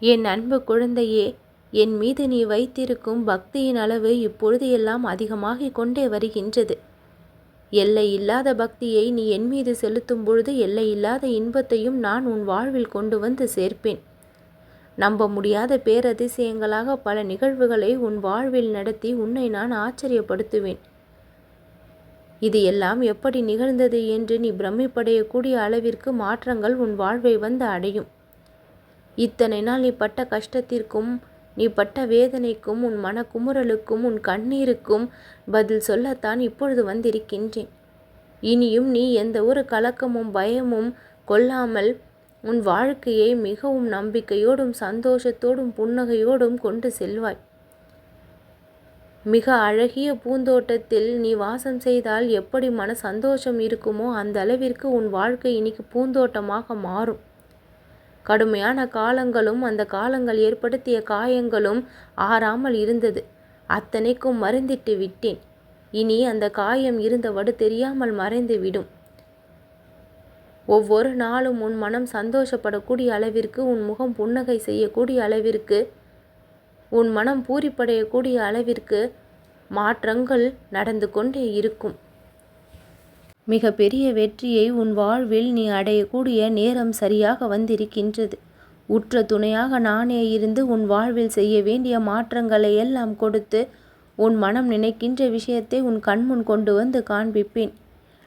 என் அன்பு குழந்தையே என் மீது நீ வைத்திருக்கும் பக்தியின் அளவு இப்பொழுது எல்லாம் அதிகமாகிக் கொண்டே வருகின்றது. எல்லை இல்லாத பக்தியை நீ என் மீது செலுத்தும் பொழுது எல்லை இல்லாத இன்பத்தையும் நான் உன் வாழ்வில் கொண்டு வந்து சேர்ப்பேன். நம்ப முடியாத பேரதிசயங்களாக பல நிகழ்வுகளை உன் வாழ்வில் நடத்தி உன்னை நான் ஆச்சரியப்படுத்துவேன். இது எல்லாம் எப்படி நிகழ்ந்தது என்று நீ பிரமிப்படையக்கூடிய அளவிற்கு மாற்றங்கள் உன் வாழ்வை வந்து அடையும். இத்தனை நாள் நீ பட்ட கஷ்டத்திற்கும் நீ பட்ட வேதனைக்கும் உன் மனக்குமுறலுக்கும் உன் கண்ணீருக்கும் பதில் சொல்லத்தான் இப்பொழுது வந்திருக்கின்றேன். இனியும் நீ எந்த ஒரு கலக்கமும் பயமும் கொள்ளாமல் உன் வாழ்க்கையை மிகவும் நம்பிக்கையோடும் சந்தோஷத்தோடும் புன்னகையோடும் கொண்டு செல்வாய். மிக அழகிய பூந்தோட்டத்தில் நீ வாசம் செய்தால் எப்படி மன சந்தோஷம் இருக்குமோ அந்த அளவிற்கு உன் வாழ்க்கை இன்னைக்கு பூந்தோட்டமாக மாறும். கடுமையான காலங்களும் அந்த காலங்கள் ஏற்படுத்திய காயங்களும் ஆறாமல் இருந்தது. அத்தனைக்கும் மறந்திட்டு விட்டேன். இனி அந்த காயம் இருந்தவடு தெரியாமல் மறைந்து விடும். ஒவ்வொரு நாளும் உன் மனம் சந்தோஷப்படக்கூடிய அளவிற்கு உன் முகம் புன்னகை செய்யக்கூடிய அளவிற்கு உன் மனம் பூரிப்படையக்கூடிய அளவிற்கு மாற்றங்கள் நடந்து கொண்டே இருக்கும். மிக பெரிய வெற்றியை உன் வாழ்வில் நீ அடையக்கூடிய நேரம் சரியாக வந்திருக்கின்றது. உற்ற துணையாக நானே இருந்து உன் வாழ்வில் செய்ய வேண்டிய மாற்றங்களை எல்லாம் கொடுத்து உன் மனம் நினைக்கின்ற விஷயத்தை உன் கண்முன் கொண்டு வந்து காண்பிப்பேன்.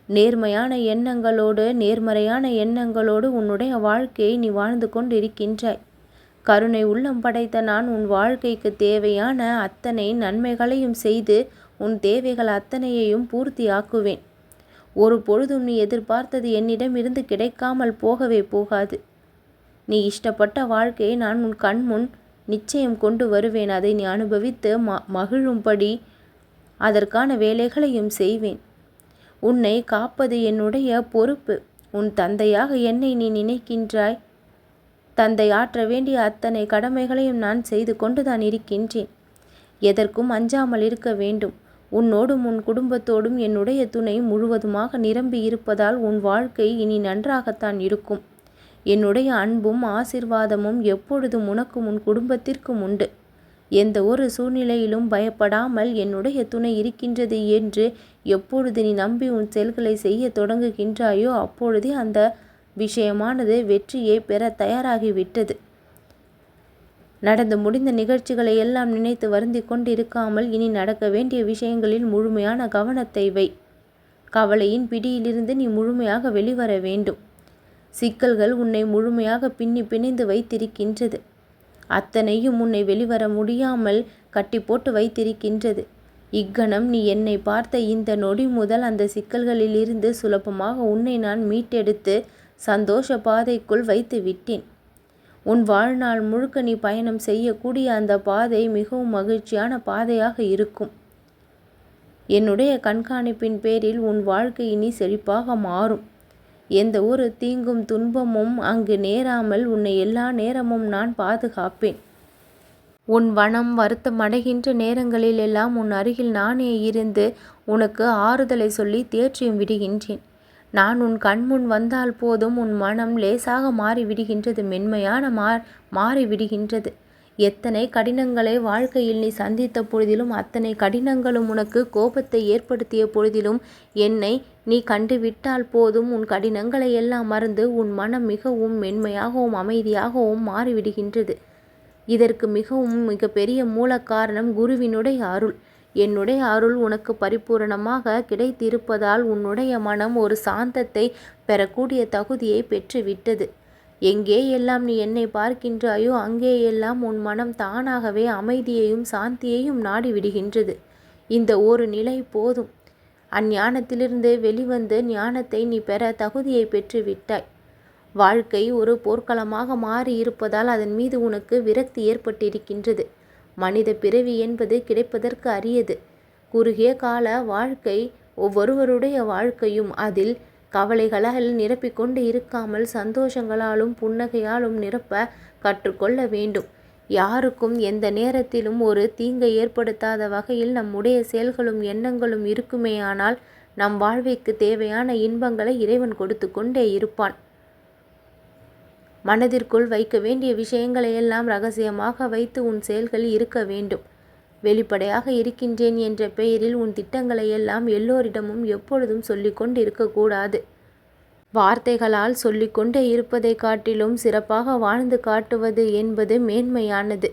நேர்மையான எண்ணங்களோடு நேர்மறையான எண்ணங்களோடு உன்னுடைய வாழ்க்கையை நீ வாழ்ந்து கொண்டிருக்கின்றாய். கருணை உள்ளம் படைத்த நான் உன் வாழ்க்கைக்கு தேவையான அத்தனை நன்மைகளையும் செய்து உன் தேவைகள் அத்தனையையும் பூர்த்தியாக்குவேன். ஒரு பொழுதும் நீ எதிர்பார்த்தது என்னிடம் இருந்து கிடைக்காமல் போகவே போகாது. நீ இஷ்டப்பட்ட வாழ்க்கையை நான் உன் கண்முன் நிச்சயம் கொண்டு வருவேன். அதை நீ அனுபவித்து ம மகிழும்படி அதற்கான வேலைகளையும் செய்வேன். உன்னை காப்பது என்னுடைய பொறுப்பு. உன் தந்தையாக என்னை நீ நினைக்கின்றாய். தந்தை ஆற்ற வேண்டிய அத்தனை கடமைகளையும் நான் செய்து கொண்டுதான் இருக்கின்றேன். எதற்கும் அஞ்சாமல் இருக்க வேண்டும். உன்னோடும் உன் குடும்பத்தோடும் என்னுடைய துணை முழுவதுமாக நிரம்பி இருப்பதால் உன் வாழ்க்கை இனி நன்றாகத்தான் இருக்கும். என்னுடைய அன்பும் ஆசிர்வாதமும் எப்பொழுதும் உனக்கும் உன் குடும்பத்திற்கும் உண்டு. எந்த ஒரு சூழ்நிலையிலும் பயப்படாமல் என்னுடைய துணை இருக்கின்றது என்று எப்பொழுது நீ நம்பி உன் செயல்களை செய்ய தொடங்குகின்றாயோ அப்பொழுதே அந்த விஷயமானது வெற்றியை பெற தயாராகிவிட்டது. நடந்து முடிந்த நிகழ்ச்சிகளை எல்லாம் நினைத்து வருந்தி கொண்டிருக்காமல் இனி நடக்க வேண்டிய விஷயங்களில் முழுமையான கவனத்தை வை. கவலையின் பிடியிலிருந்து நீ முழுமையாக வெளிவர வேண்டும். சிக்கல்கள் உன்னை முழுமையாக பின்னி பிணைந்து வைத்திருக்கின்றது. அத்தனையும் உன்னை வெளிவர முடியாமல் கட்டி போட்டு வைத்திருக்கின்றது. இக்கணம் நீ என்னை பார்த்த இந்த நொடி முதல் அந்த சிக்கல்களிலிருந்து சுலபமாக உன்னை நான் மீட்டெடுத்து சந்தோஷ பாதைக்குள் வைத்து விட்டேன். உன் வாழ்நாள் முழுக்க நீ பயணம் செய்யக்கூடிய அந்த பாதை மிகவும் மகிழ்ச்சியான பாதையாக இருக்கும். என்னுடைய கண்காணிப்பின் பேரில் உன் வாழ்க்கை இனி செழிப்பாக மாறும். எந்த ஒரு தீங்கும் துன்பமும் அங்கு நேராமல் உன்னை எல்லா நேரமும் நான் பாதுகாப்பேன். உன் வனம் வருத்தமடைகின்ற நேரங்களில் எல்லாம் உன் அருகில் நானே இருந்து உனக்கு ஆறுதலை சொல்லி தேற்றியும் விடுகின்றேன். நான் உன் கண்முன் வந்தால் போதும் உன் மனம் லேசாக மாறிவிடுகின்றது மென்மையான மா மாறிவிடுகின்றது. எத்தனை கடினங்களை வாழ்க்கையில் நீ சந்தித்த பொழுதிலும் அத்தனை கடினங்களும் உனக்கு கோபத்தை ஏற்படுத்திய பொழுதிலும் என்னை நீ கண்டுவிட்டால் போதும் உன் கடினங்களை எல்லாம் மறந்து உன் மனம் மிகவும் மென்மையாகவும் அமைதியாகவும் மாறிவிடுகின்றது. இதற்கு மிகவும் மிகப்பெரிய மூல காரணம் குருவினுடைய அருள். என்னுடைய அருள் உனக்கு பரிபூரணமாக கிடைத்திருப்பதால் உன்னுடைய மனம் ஒரு சாந்தத்தை பெறக்கூடிய தகுதியை பெற்றுவிட்டது. எங்கே எல்லாம் நீ என்னை பார்க்கின்றாயோ அங்கே எல்லாம் உன் மனம் தானாகவே அமைதியையும் சாந்தியையும் நாடிவிடுகின்றது. இந்த ஒரு நிலை போதும். அஞ்ஞானத்திலிருந்து வெளிவந்து ஞானத்தை நீ பெற தகுதியை பெற்று விட்டாய் வாழ்க்கை ஒரு போர்க்களமாக மாறி இருப்பதால் அதன் மீது உனக்கு விரக்தி ஏற்பட்டிருக்கின்றது. மனித பிறவி என்பது கிடைப்பதற்கு அரியது. குறுகிய கால வாழ்க்கை ஒவ்வொருவருடைய வாழ்க்கையும் அதில் கவலைகளால் நிரப்பிக்கொண்டு இருக்காமல் சந்தோஷங்களாலும் புன்னகையாலும் நிரப்ப கற்றுக்கொள்ள வேண்டும். யாருக்கும் எந்த நேரத்திலும் ஒரு தீங்கை ஏற்படுத்தாத வகையில் நம்முடைய செயல்களும் எண்ணங்களும் இருக்குமேயானால் நம் வாழ்விற்கு தேவையான இன்பங்களை இறைவன் கொடுத்து கொண்டே இருப்பான். மனதிற்குள் வைக்க வேண்டிய விஷயங்களை எல்லாம் ரகசியமாக வைத்து உன் செயல்கள் இருக்க வேண்டும். வெளிப்படையாக இருக்கின்றேன் என்ற பெயரில் உன் திட்டங்களை எல்லாம் எல்லோரிடமும் எப்பொழுதும் சொல்லிக்கொண்டு இருக்கக்கூடாது வார்த்தைகளால் சொல்லிக்கொண்டே இருப்பதை காட்டிலும் சிறப்பாக வாழ்ந்து காட்டுவது என்பது மேன்மையானது.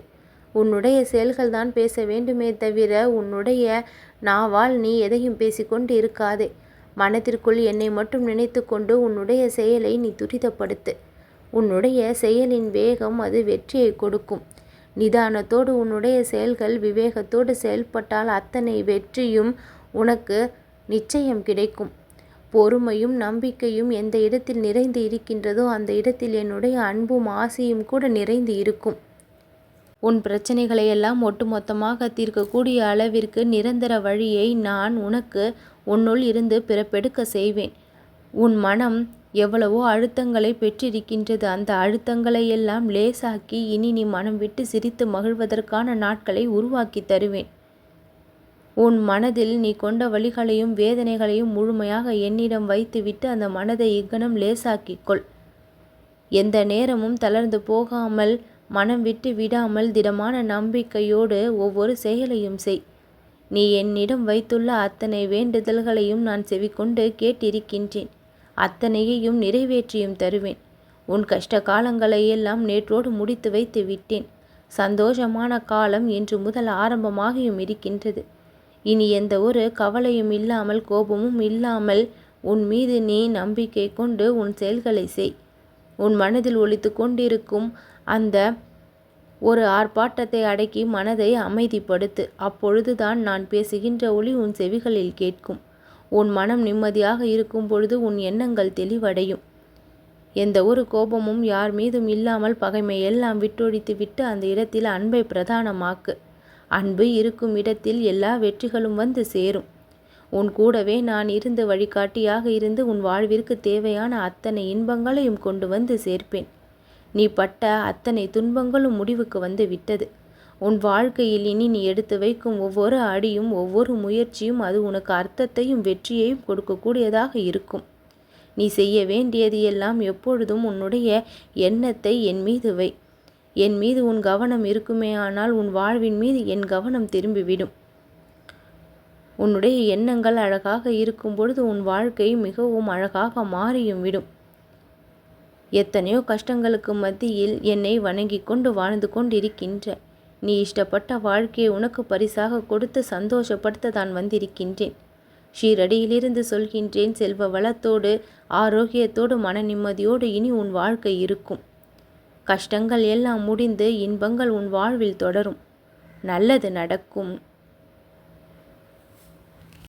உன்னுடைய செயல்கள்தான் பேச வேண்டுமே தவிர உன்னுடைய நாவால் நீ எதையும் பேசிக்கொண்டு இருக்காதே மனத்திற்குள் என்னை மட்டும் நினைத்து கொண்டு உன்னுடைய செயலை நீ துரிதப்படுத்து. உன்னுடைய செயலின் வேகம் அது வெற்றியை கொடுக்கும். நிதானத்தோடு உன்னுடைய செயல்கள் விவேகத்தோடு செயல்பட்டால் அத்தனை வெற்றியும் உனக்கு நிச்சயம் கிடைக்கும். பொறுமையும் நம்பிக்கையும் எந்த இடத்தில் நிறைந்து இருக்கின்றதோ அந்த இடத்தில் என்னுடைய அன்பும் ஆசையும் கூட நிறைந்து இருக்கும். உன் பிரச்சனைகளை எல்லாம் ஒட்டுமொத்தமாக தீர்க்கக்கூடிய அளவிற்கு நிரந்தர வழியை நான் உனக்கு உன்னுள் இருந்து பிறப்பெடுக்க செய்வேன். உன் மனம் எவ்வளவோ அழுத்தங்களை பெற்றிருக்கின்றது. அந்த அழுத்தங்களையெல்லாம் லேசாக்கி இனி நீ மனம் விட்டு சிரித்து மகிழ்வதற்கான நாட்களை உருவாக்கி தருவேன். உன் மனதில் நீ கொண்ட வழிகளையும் வேதனைகளையும் முழுமையாக என்னிடம் வைத்துவிட்டு அந்த மனதை இக்கணம் லேசாக்கிக்கொள் எந்த நேரமும் தளர்ந்து போகாமல் மனம் விட்டு விடாமல் திடமான நம்பிக்கையோடு ஒவ்வொரு செயலையும் செய். நீ என்னிடம் வைத்துள்ள அத்தனை வேண்டுதல்களையும் நான் செவிக்கொண்டு கேட்டிருக்கின்றேன். அத்தனையையும் நிறைவேற்றியும் தருவேன். உன் கஷ்ட காலங்களை எல்லாம் நேற்றோடு முடித்து வைத்து விட்டேன். சந்தோஷமான காலம் இன்று முதல் ஆரம்பமாகியும் இருக்கின்றது. இனி எந்த ஒரு கவலையும் இல்லாமல் கோபமும் இல்லாமல் உன் மீது நீ நம்பிக்கை கொண்டு உன் செயல்களை செய். உன் மனதில் ஒழித்து கொண்டிருக்கும் அந்த ஒரு ஆர்ப்பாட்டத்தை அடக்கி மனதை அமைதிப்படுத்து. அப்பொழுதுதான் நான் பேசுகின்ற ஒளி உன் செவிகளில் கேட்கும். உன் மனம் நிம்மதியாக இருக்கும் பொழுது உன் எண்ணங்கள் தெளிவடையும். எந்த ஒரு கோபமும் யார் மீதும் இல்லாமல் பகைமை எல்லாம் விட்டொழித்து விட்டு அந்த இடத்தில் அன்பை பிரதானமாக்கு. அன்பு இருக்கும் இடத்தில் எல்லா வெற்றிகளும் வந்து சேரும். உன் கூடவே நான் இருந்து வழிகாட்டியாக இருந்து உன் வாழ்விற்கு தேவையான அத்தனை இன்பங்களையும் கொண்டு வந்து சேர்ப்பேன். நீ பட்ட அத்தனை துன்பங்களும் முடிவுக்கு வந்து விட்டது. உன் வாழ்க்கையில் இனி நீ எடுத்து வைக்கும் ஒவ்வொரு அடியும் ஒவ்வொரு முயற்சியும் அது உனக்கு அர்த்தத்தையும் வெற்றியையும் கொடுக்கக்கூடியதாக இருக்கும். நீ செய்ய வேண்டியது எல்லாம் எப்பொழுதும் உன்னுடைய எண்ணத்தை என் மீது வை. என் மீது உன் கவனம் இருக்குமே ஆனால் உன் வாழ்வின் மீது என் கவனம் திரும்பிவிடும். உன்னுடைய எண்ணங்கள் அழகாக இருக்கும் பொழுது உன் வாழ்க்கை மிகவும் அழகாக மாறியும் விடும். எத்தனையோ கஷ்டங்களுக்கு மத்தியில் என்னை வணங்கி கொண்டு வாழ்ந்து கொண்டிருக்கின்ற நீ இஷ்டப்பட்ட வாழ்க்கையை உனக்கு பரிசாக கொடுத்து சந்தோஷப்படுத்த தான் வந்திருக்கின்றேன். ஷீரடியிலிருந்து சொல்கின்றேன் செல்வ வளத்தோடு ஆரோக்கியத்தோடு மன நிம்மதியோடு இனி உன் வாழ்க்கை இருக்கும். கஷ்டங்கள் எல்லாம் முடிந்து இன்பங்கள் உன் வாழ்வில் தொடரும். நல்லது நடக்கும்.